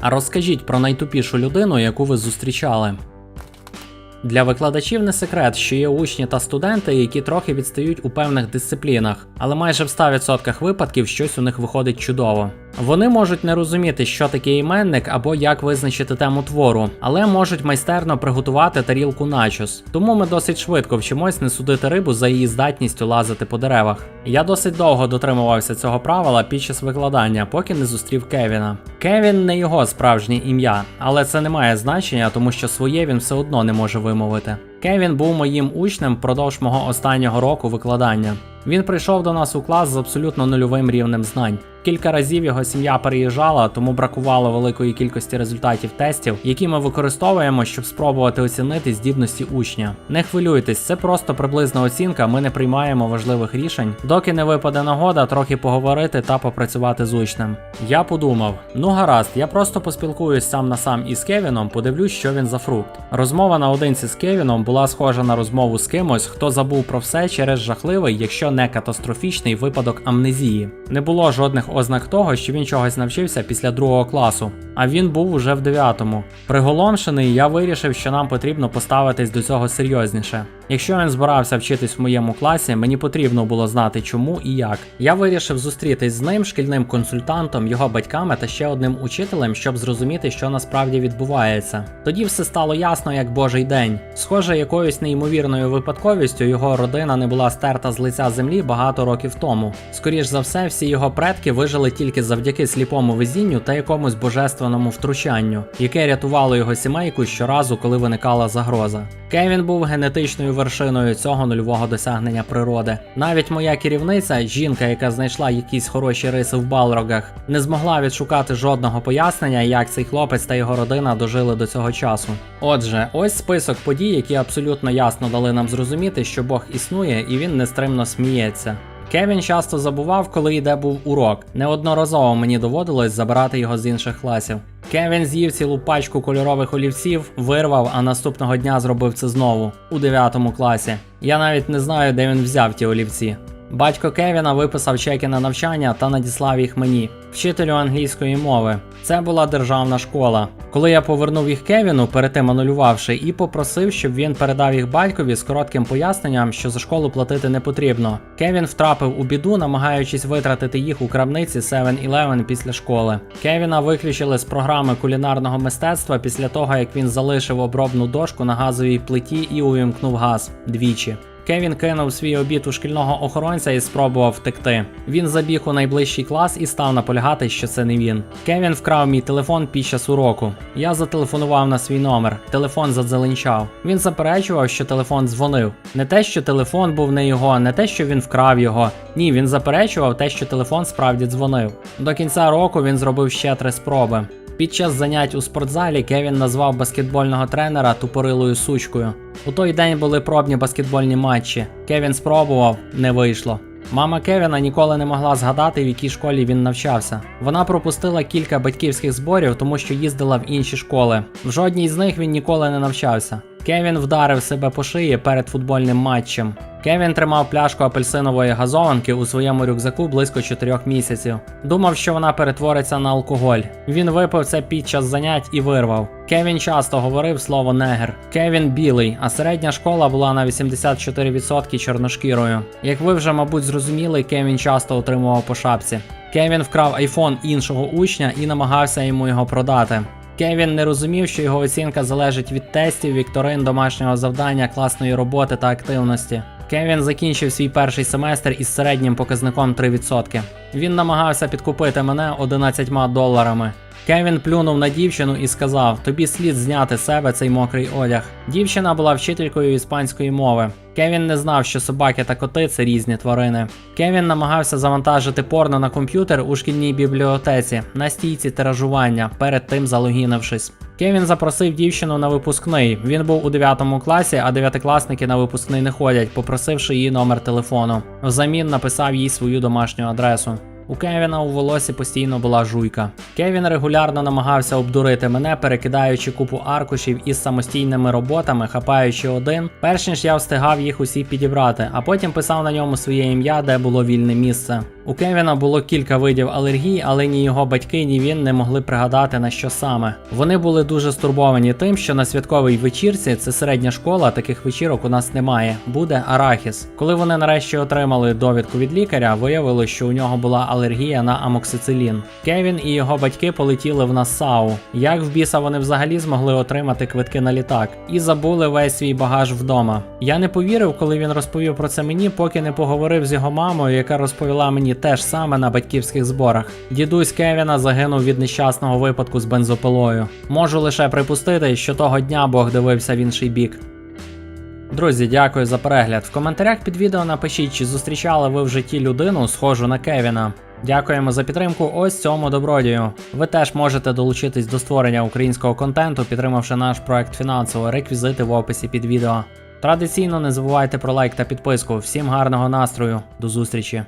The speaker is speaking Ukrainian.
А розкажіть про найтупішу людину, яку ви зустрічали. Для викладачів не секрет, що є учні та студенти, які трохи відстають у певних дисциплінах, але майже в 100% випадків щось у них виходить чудово. Вони можуть не розуміти, що таке іменник або як визначити тему твору, але можуть майстерно приготувати тарілку начос. Тому ми досить швидко вчимось не судити рибу за її здатністю лазити по деревах. Я досить довго дотримувався цього правила під час викладання, поки не зустрів Кевіна. Кевін не його справжнє ім'я, але це не має значення, тому що своє він все одно не може вимовити. Кевін був моїм учнем впродовж мого останнього року викладання. Він прийшов до нас у клас з абсолютно нульовим рівнем знань. Кілька разів його сім'я переїжджала, тому бракувало великої кількості результатів тестів, які ми використовуємо, щоб спробувати оцінити здібності учня. Не хвилюйтесь, це просто приблизна оцінка. Ми не приймаємо важливих рішень, доки не випаде нагода трохи поговорити та попрацювати з учнем. Я подумав: ну гаразд, я просто поспілкуюсь сам на сам із Кевіном, подивлюсь, що він за фрукт. Розмова наодинці з Кевіном була схожа на розмову з кимось, хто забув про все через жахливий, якщо не катастрофічний випадок амнезії. Не було жодних ознак того, що він чогось навчився після другого класу, а він був уже в дев'ятому. Приголомшений, я вирішив, що нам потрібно поставитись до цього серйозніше. Якщо він збирався вчитись в моєму класі, мені потрібно було знати чому і як. Я вирішив зустрітись з ним, шкільним консультантом, його батьками та ще одним учителем, щоб зрозуміти, що насправді відбувається. Тоді все стало ясно, як божий день. Схоже, якоюсь неймовірною випадковістю його родина не була стерта з лиця землі багато років тому. Скоріш за все, всі його предки вижили тільки завдяки сліпому везінню та якомусь божественному втручанню, яке рятувало його сімейку щоразу, коли виникала загроза. Кевін був генетичною вершиною цього нульового досягнення природи. Навіть моя керівниця, жінка, яка знайшла якісь хороші риси в балрогах, не змогла відшукати жодного пояснення, як цей хлопець та його родина дожили до цього часу. Отже, ось список подій, які абсолютно ясно дали нам зрозуміти, що Бог існує і він нестримно сміється. Кевін часто забував, коли йде був урок. Неодноразово мені доводилось забирати його з інших класів. Кевін з'їв цілу пачку кольорових олівців, вирвав, а наступного дня зробив це знову у 9 класі. Я навіть не знаю, де він взяв ті олівці. Батько Кевіна виписав чеки на навчання та надіслав їх мені, вчителю англійської мови. Це була державна школа. Коли я повернув їх Кевіну, перед тим анулювавши, і попросив, щоб він передав їх батькові з коротким поясненням, що за школу платити не потрібно. Кевін втрапив у біду, намагаючись витратити їх у крамниці 7-Eleven після школи. Кевіна виключили з програми кулінарного мистецтва після того, як він залишив обробну дошку на газовій плиті і увімкнув газ двічі. Кевін кинув свій обід у шкільного охоронця і спробував втекти. Він забіг у найближчий клас і став наполягати, що це не він. Кевін вкрав мій телефон під час уроку. Я зателефонував на свій номер. Телефон задзеленчав. Він заперечував, що телефон дзвонив. Не те, що телефон був не його, не те, що він вкрав його. Ні, він заперечував те, що телефон справді дзвонив. До кінця року він зробив ще три спроби. Під час занять у спортзалі Кевін назвав баскетбольного тренера тупорилою сучкою. У той день були пробні баскетбольні матчі. Кевін спробував, не вийшло. Мама Кевіна ніколи не могла згадати, в якій школі він навчався. Вона пропустила кілька батьківських зборів, тому що їздила в інші школи. В жодній з них він ніколи не навчався. Кевін вдарив себе по шиї перед футбольним матчем. Кевін тримав пляшку апельсинової газованки у своєму рюкзаку близько 4 місяців. Думав, що вона перетвориться на алкоголь. Він випив це під час занять і вирвав. Кевін часто говорив слово негр. Кевін білий, а середня школа була на 84% чорношкірою. Як ви вже, мабуть, зрозуміли, Кевін часто отримував по шапці. Кевін вкрав айфон іншого учня і намагався йому його продати. Кевін не розумів, що його оцінка залежить від тестів, вікторин, домашнього завдання, класної роботи та активності. Кевін закінчив свій перший семестр із середнім показником 3%. Він намагався підкупити мене 11 доларами. Кевін плюнув на дівчину і сказав: Тобі слід зняти себе цей мокрий одяг. Дівчина була вчителькою іспанської мови. Кевін не знав, що собаки та коти це різні тварини. Кевін намагався завантажити порно на комп'ютер у шкільній бібліотеці на стійці тиражування, перед тим залогінившись. Кевін запросив дівчину на випускний. Він був у 9 класі, а дев'ятикласники на випускний не ходять, попросивши її номер телефону. Взамін написав їй свою домашню адресу. У Кевіна у волосі постійно була жуйка. Кевін регулярно намагався обдурити мене, перекидаючи купу аркушів із самостійними роботами, хапаючи один, перш ніж я встигав їх усі підібрати, а потім писав на ньому своє ім'я, де було вільне місце. У Кевіна було кілька видів алергій, але ні його батьки, ні він не могли пригадати на що саме. Вони були дуже стурбовані тим, що на святковій вечірці це середня школа, таких вечірок у нас немає. Буде арахіс. Коли вони нарешті отримали довідку від лікаря, виявилось, що у нього була алергія на амоксицилін. Кевін і його батьки полетіли в Нассау. Як в біса вони взагалі змогли отримати квитки на літак і забули весь свій багаж вдома. Я не повірив, коли він розповів про це мені, поки не поговорив з його мамою, яка розповіла мені те ж саме на батьківських зборах. Дідусь Кевіна загинув від нещасного випадку з бензопилою. Можу лише припустити, що того дня Бог дивився в інший бік. Друзі, дякую за перегляд. В коментарях під відео напишіть, чи зустрічали ви в житті людину, схожу на Кевіна. Дякуємо за підтримку ось цьому добродію. Ви теж можете долучитись до створення українського контенту, підтримавши наш проект фінансово, реквізити в описі під відео. Традиційно не забувайте про лайк та підписку. Всім гарного настрою, до зустрічі!